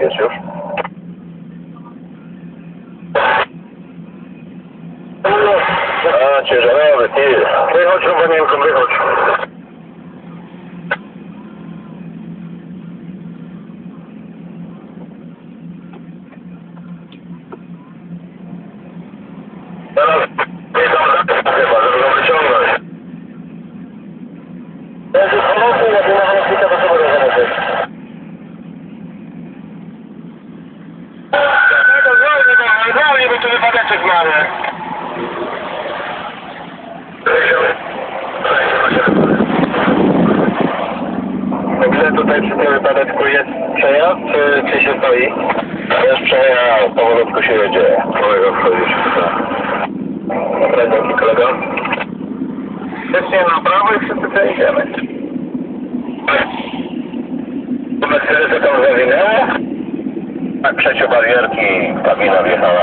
Jest już. A, ciężarowy, ty. Wychodź, Rubanienko, wychodź. Teraz mamy. Dobrze, tutaj przy tym wypadeczku jest przejazd, czy, czy się stoi? Jest przejazd, powolutku się jedzie. Kolego wchodzisz. Dobra, dzięki kolego. Wcześniej na prawo i wszyscy przejedziemy. Mercedes tam zawinęło? Tak, przeciw barierki kabina wjechała.